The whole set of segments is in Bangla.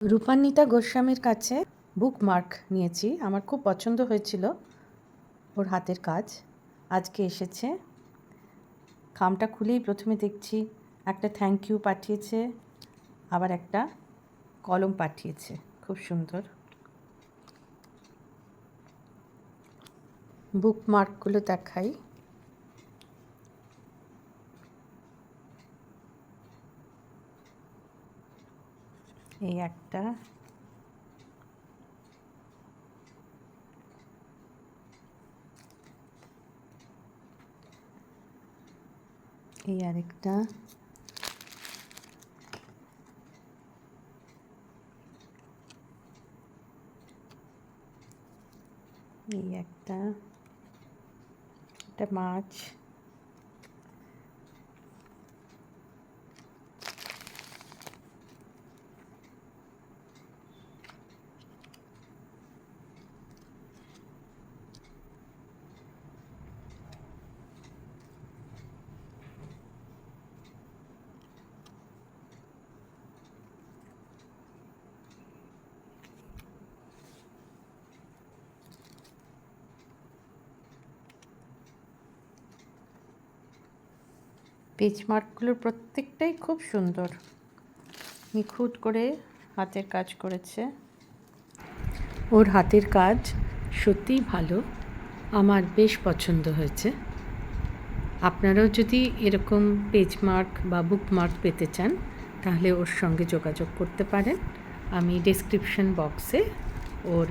রূপান্বিতা গোস্বামীর কাছে বুকমার্ক নিয়েছি। আমার খুব পছন্দ হয়েছিল ওর হাতের কাজ। আজকে এসেছে। খামটা খুলেই প্রথমে দেখছি একটা থ্যাংক ইউ পাঠিয়েছে, আবার একটা কলম পাঠিয়েছে। খুব সুন্দর। বুকমার্কগুলো দেখাই। এই একটা। এই আরেকটা। এই একটা। এটা মাছ। পেজ মার্কগুলোর প্রত্যেকটাই খুব সুন্দর। নিখুঁত করে হাতের কাজ করেছে। ওর হাতের কাজ সত্যিই ভালো। আমার বেশ পছন্দ হয়েছে। আপনারাও যদি এরকম পেজ মার্ক বা বুক মার্ক পেতে চান, তাহলে ওর সঙ্গে যোগাযোগ করতে পারেন। আমি ডেসক্রিপশন বক্সে ওর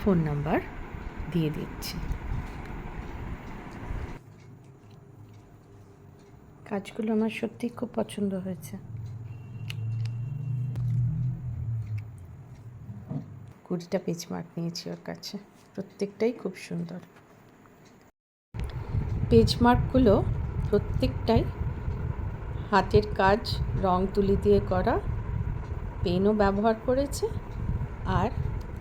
ফোন নাম্বার দিয়ে দিচ্ছি। কাজগুলো আমার সত্যিই খুব পছন্দ হয়েছে। কুড়িটা পেজ মার্ক নিয়েছি ওর কাছে। প্রত্যেকটাই খুব সুন্দর। পেজ মার্কগুলো প্রত্যেকটাই হাতের কাজ, রং তুলি দিয়ে করা পেনও ব্যবহার করেছে, আর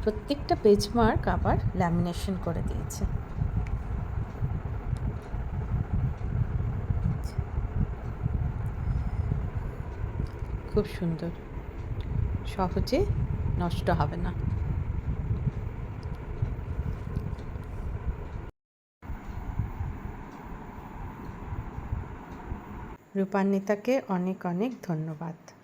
প্রত্যেকটা পেজ মার্ক আবার ল্যামিনেশন করে দিয়েছে। খুব সুন্দর। সহজে নষ্ট হবে না। রূপান্বিতাকে অনেক অনেক ধন্যবাদ।